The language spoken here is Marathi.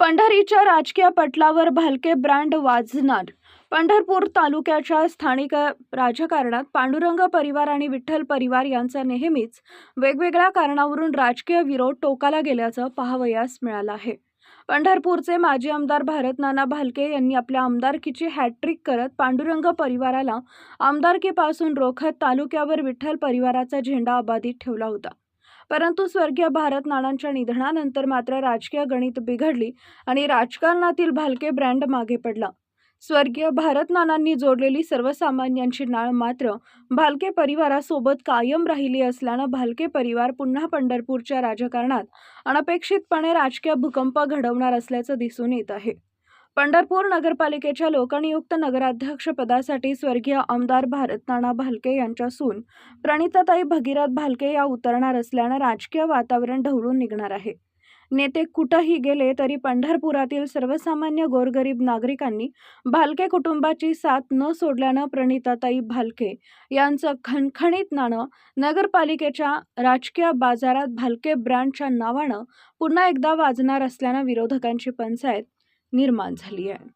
पंढरीच्या राजकीय पटलावर भालके ब्रँड वाजणार पंढरपूर तालुक्याच्या स्थानिक राजकारणात पांडुरंग परिवार आणि विठ्ठल परिवार यांचा नेहमीच वेगवेगळ्या कारणावरून राजकीय विरोध टोकाला गेल्याचं पाहावयास मिळालं आहे. पंढरपूरचे माजी आमदार भारत नाना भालके यांनी आपल्या आमदारकीची हॅट्रिक करत पांडुरंग परिवाराला आमदारकीपासून रोखत तालुक्यावर विठ्ठल परिवाराचा झेंडा अबाधित ठेवला होता. परंतु स्वर्गीय भारत नानांच्या निधनानंतर मात्र राजकीय गणित बिघडली आणि राजकारणातील भालके ब्रँड मागे पडला. स्वर्गीय भारत नानांनी जोडलेली सर्वसामान्यांची नाळ मात्र भालके परिवारासोबत कायम राहिली असल्यानं भालके परिवार पुन्हा पंढरपूरच्या राजकारणात अनपेक्षितपणे राजकीय भूकंप घडवणार असल्याचं दिसून येत आहे. पंढरपूर नगरपालिकेच्या लोकनियुक्त नगराध्यक्षपदासाठी स्वर्गीय आमदार भारत नाना भालके यांच्या सून प्रणिताताई भगीरथ भालके या उतरणार असल्यानं राजकीय वातावरण ढवळून निघणार आहे. नेते कुठंही गेले तरी पंढरपुरातील सर्वसामान्य गोरगरीब नागरिकांनी भालके कुटुंबाची साथ न सोडल्यानं प्रणिताताई भालके यांचं खणखणीत नाणं नगरपालिकेच्या राजकीय बाजारात भालके ब्रँडच्या नावानं पुन्हा एकदा वाजणार असल्यानं विरोधकांची पंचायत निर्माण झाली आहे.